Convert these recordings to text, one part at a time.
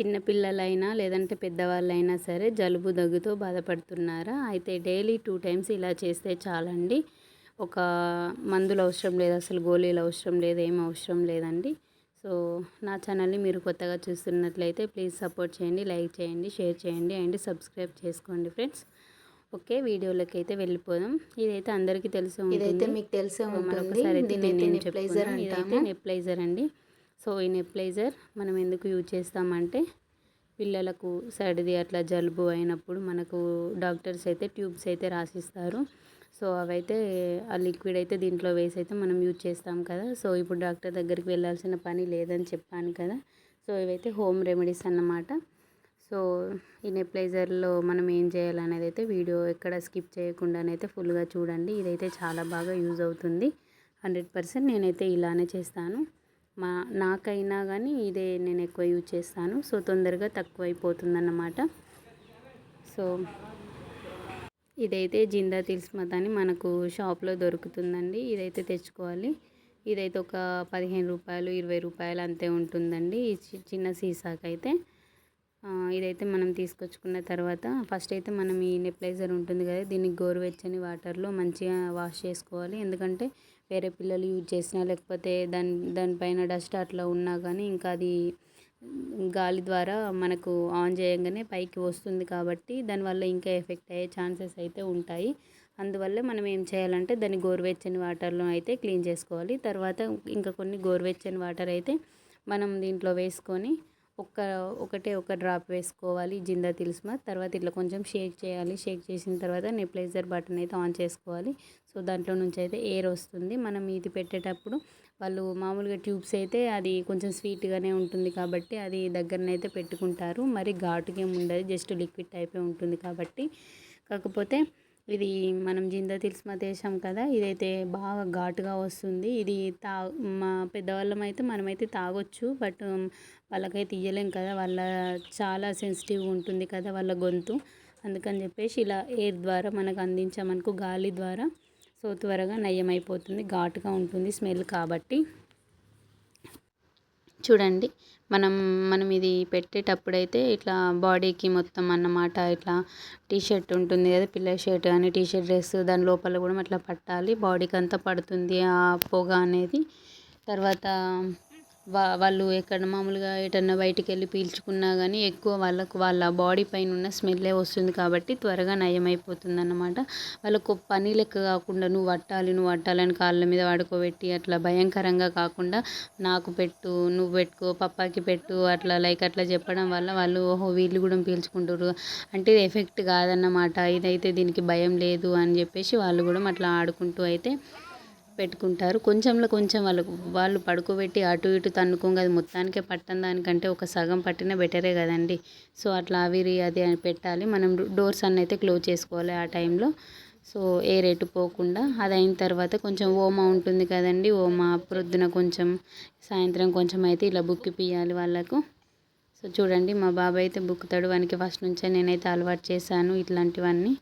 చిన్నపిల్లలైనా లేదంటే పెద్దవాళ్ళైనా సరే జలుబు దగ్గుతో బాధపడుతున్నారా? అయితే డైలీ టూ టైమ్స్ ఇలా చేస్తే చాలండి. ఒక మందులు అవసరం లేదు అసలు గోళీలు అవసరం లేదు ఏం అవసరం లేదండి. సో నా ఛానల్ని మీరు కొత్తగా చూస్తున్నట్లయితే ప్లీజ్ సపోర్ట్ చేయండి లైక్ చేయండి షేర్ చేయండి అండ్ సబ్స్క్రైబ్ చేసుకోండి ఫ్రెండ్స్. ఓకే వీడియోలోకి అయితే వెళ్ళిపోదాం. ఇదైతే అందరికీ తెలిసి ఇదైతే మీకు తెలిసే ఉంటుంది. దీన్ని నెప్లైజర్ అంటాము. నెప్లైజర్ అండి. సో ఈ నెప్లైజర్ మనం ఎందుకు యూజ్ చేస్తామంటే పిల్లలకు సర్ది అట్లా జలుబు అయినప్పుడు మనకు డాక్టర్స్ అయితే ట్యూబ్స్ అయితే రాసిస్తారు. సో అవైతే ఆ లిక్విడ్ అయితే దీంట్లో వేసి అయితే మనం యూజ్ చేస్తాం కదా. సో ఇప్పుడు డాక్టర్ దగ్గరికి వెళ్ళాల్సిన పని లేదని చెప్పాను కదా. సో ఇవైతే హోమ్ రెమెడీస్ అన్నమాట. సో ఈ నెప్లైజర్లో మనం ఏం చేయాలనేది అయితే వీడియో ఎక్కడ స్కిప్ చేయకుండానైతే ఫుల్గా చూడండి. ఇదైతే చాలా బాగా యూజ్ అవుతుంది. హండ్రెడ్ పర్సెంట్ నేనైతే ఇలానే చేస్తాను. మా నాకైనా కానీ ఇదే నేను ఎక్కువ యూజ్ చేస్తాను. సో తొందరగా తక్కువ అయిపోతుందన్నమాట సో ఇదైతే జిందా తిల్స్మత్ అని మనకు షాప్లో దొరుకుతుందండి. ఇదైతే తెచ్చుకోవాలి. ఇదైతే ఒక పదిహేను రూపాయలు ఇరవై రూపాయలు అంతే ఉంటుందండి. ఈ చి- చిన్న సీసాకైతే. ఇదైతే మనం తీసుకొచ్చుకున్న తర్వాత ఫస్ట్ అయితే మనం ఈ నెప్లైజర్ ఉంటుంది కదా దీన్ని గోరువెచ్చని వాటర్లో మంచిగా వాష్ చేసుకోవాలి. ఎందుకంటే వేరే పిల్లలు యూజ్ చేసినా లేకపోతే దాని దానిపైన డస్ట్ అట్లా ఉన్నా కానీ ఇంకా అది గాలి ద్వారా మనకు ఆన్ చేయగానే పైకి వస్తుంది కాబట్టి దానివల్ల ఇంకా ఎఫెక్ట్ అయ్యే ఛాన్సెస్ అయితే ఉంటాయి. అందువల్ల మనం ఏం చేయాలంటే దాన్ని గోరువెచ్చని వాటర్లో అయితే క్లీన్ చేసుకోవాలి. తర్వాత ఇంకా కొన్ని గోరువెచ్చని వాటర్ అయితే మనం దీంట్లో వేసుకొని ఒక్క ఒకటే ఒక డ్రాప్ వేసుకోవాలి జిందా తిల్స్మా. తర్వాత ఇట్లా కొంచెం షేక్ చేయాలి. షేక్ చేసిన తర్వాత నెప్లైజర్ బటన్ అయితే ఆన్ చేసుకోవాలి. సో దాంట్లో నుంచి అయితే ఎయిర్ వస్తుంది. మనం ఇది పెట్టేటప్పుడు వాళ్ళు మామూలుగా ట్యూబ్స్ అయితే అది కొంచెం స్వీట్గానే ఉంటుంది కాబట్టి అది దగ్గరనైతే పెట్టుకుంటారు. మరి ఘాటుగా ఏమి ఉండదు. జస్ట్ లిక్విడ్ టైపే ఉంటుంది కాబట్టి. కాకపోతే ఇది మనం జిందా తిల్స్మా వేసాం కదా ఇదైతే బాగా ఘాటుగా వస్తుంది. ఇది తా మా పెద్దవాళ్ళం అయితే మనమైతే తాగొచ్చు బట్ వాళ్ళకైతే ఇయ్యలేం కదా. వాళ్ళ చాలా సెన్సిటివ్ ఉంటుంది కదా వాళ్ళ గొంతు. అందుకని చెప్పేసి ఇలా ఎయిర్ ద్వారా మనకు అందించామనుకో గాలి ద్వారా. సో త్వరగా నయమైపోతుంది ఘాటుగా ఉంటుంది స్మెల్ కాబట్టి. చూడండి. మనం మనం ఇది పెట్టేటప్పుడైతే ఇట్లా బాడీకి మొత్తం అన్నమాట ఇట్లా టీ షర్ట్ ఉంటుంది కదా పిల్లల షర్ట్ కానీ టీ షర్ట్ డ్రెస్ దాని లోపల కూడా అట్లా పట్టాలి. బాడీకి అంతా పడుతుంది ఆ పొగ అనేది. తర్వాత వా వాళ్ళు ఎక్కడ మామూలుగా ఎటన్నా బయటికి వెళ్ళి పీల్చుకున్నా కానీ ఎక్కువ వాళ్ళకు వాళ్ళ బాడీ పైన ఉన్న స్మెల్లే వస్తుంది కాబట్టి త్వరగా నయం అయిపోతుంది అన్నమాట వాళ్ళకు పని లెక్క కాకుండా నువ్వు వట్టాలి నువ్వు వట్టాలని కాళ్ళ మీద పడుకోబెట్టి అట్లా భయంకరంగా కాకుండా నాకు పెట్టు నువ్వు పెట్టుకో పప్పాకి పెట్టు అట్లా లైక్ అట్లా చెప్పడం వల్ల వాళ్ళు ఓహో వీళ్ళు కూడా పీల్చుకుంటారు అంటే ఇది ఎఫెక్ట్ కాదన్నమాట. ఇదైతే దీనికి భయం లేదు అని చెప్పేసి వాళ్ళు కూడా అట్లా ఆడుకుంటూ అయితే పెట్టుకుంటారు. కొంచెంలో కొంచెం వాళ్ళకు వాళ్ళు పడుకోబెట్టి అటు ఇటు తన్నుకోంగా అది మొత్తానికే పట్టని దానికంటే ఒక సగం పట్టినా బెటరే కదండి. సో అట్లా ఆవిరి అది అని పెట్టాలి. మనం డోర్స్ అన్నీ అయితే క్లోజ్ చేసుకోవాలి ఆ టైంలో. సో ఏ రేటు పోకుండా అది అయిన తర్వాత కొంచెం ఓమా ఉంటుంది కదండి. ఓమా ప్రొద్దున కొంచెం సాయంత్రం కొంచెం అయితే ఇలా బుక్కి పియాలి వాళ్ళకు. సో చూడండి మా బాబాయ్ అయితే బుక్కుతాడు. వానికి ఫస్ట్ నుంచే నేనైతే అలవాటు చేశాను ఇట్లాంటివన్నీ.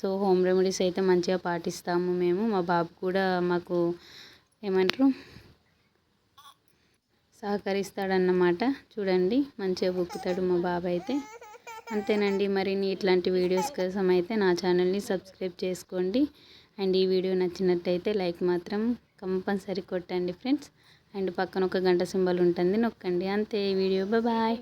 సో హోమ్ రెమెడీస్ అయితే మంచిగా పాటిస్తాము మేము. మా బాబు కూడా మాకు ఏమంటారు? సహకరిస్తాడన్నమాట. చూడండి మంచిగా బుక్కుతాడు మా బాబు అయితే అంతేనండి మరిన్ని ఇట్లాంటి వీడియోస్ కోసం అయితే నా ఛానల్ని సబ్స్క్రైబ్ చేసుకోండి. అండ్ ఈ వీడియో నచ్చినట్టయితే లైక్ మాత్రం కంపల్సరీ కొట్టండి ఫ్రెండ్స్. అండ్ పక్కన ఒక గంట సింబల్ ఉంటుంది నొక్కండి. అంతే ఈ వీడియో. బాయ్.